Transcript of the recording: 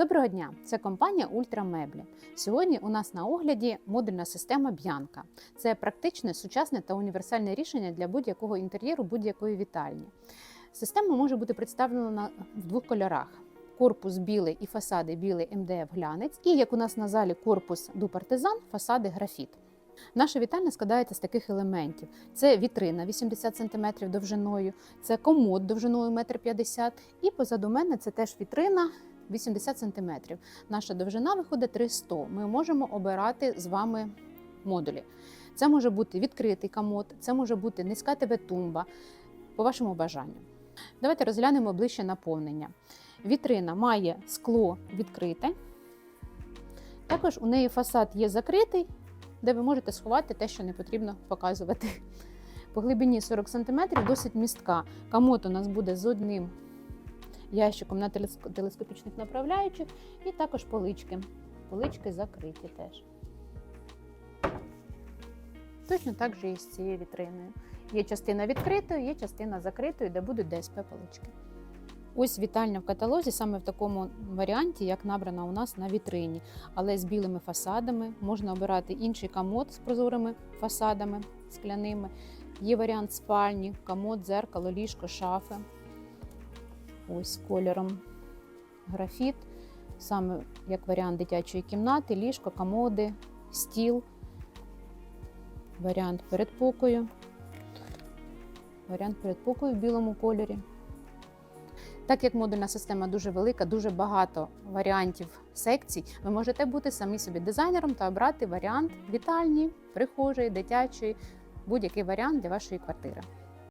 Доброго дня! Це компанія Ультрамеблі. Сьогодні у нас на огляді модульна система Б'янка. Це практичне, сучасне та універсальне рішення для будь-якого інтер'єру будь-якої вітальні. Система може бути представлена в двох кольорах: корпус білий і фасади білий МДФ глянець, і як у нас на залі корпус ду партизан, фасади графіт. Наша вітальня складається з таких елементів: це вітрина 80 см довжиною, це комод довжиною 1,50 м, і позаду мене це теж вітрина 80 см. Наша довжина виходить 300. Ми можемо обирати з вами модулі. Це може бути відкритий комод, це може бути низька ТВ-тумба, по вашому бажанню. Давайте розглянемо ближче наповнення. Вітрина має скло відкрите. Також у неї фасад є закритий, де ви можете сховати те, що не потрібно показувати. По глибині 40 см досить містка. Комод у нас буде з одним ящиком на телеск- телескопічних направляючих, і також полички. Полички закриті теж. Точно так же і з цією вітриною. Є частина відкритої, є частина закритої, де будуть ДСП полички. Ось вітальня в каталозі саме в такому варіанті, як набрана у нас на вітрині, але з білими фасадами. Можна обирати інший комод з прозорими фасадами скляними. Є варіант спальні, комод, дзеркало, ліжко, шафи. Ось кольором графіт, саме як варіант дитячої кімнати, ліжко, комоди, стіл, варіант передпокою, варіант передпокою в білому кольорі. Так як модульна система дуже велика, дуже багато варіантів секцій, ви можете бути самі собі дизайнером та обрати варіант вітальні, прихожої, дитячої, будь-який варіант для вашої квартири.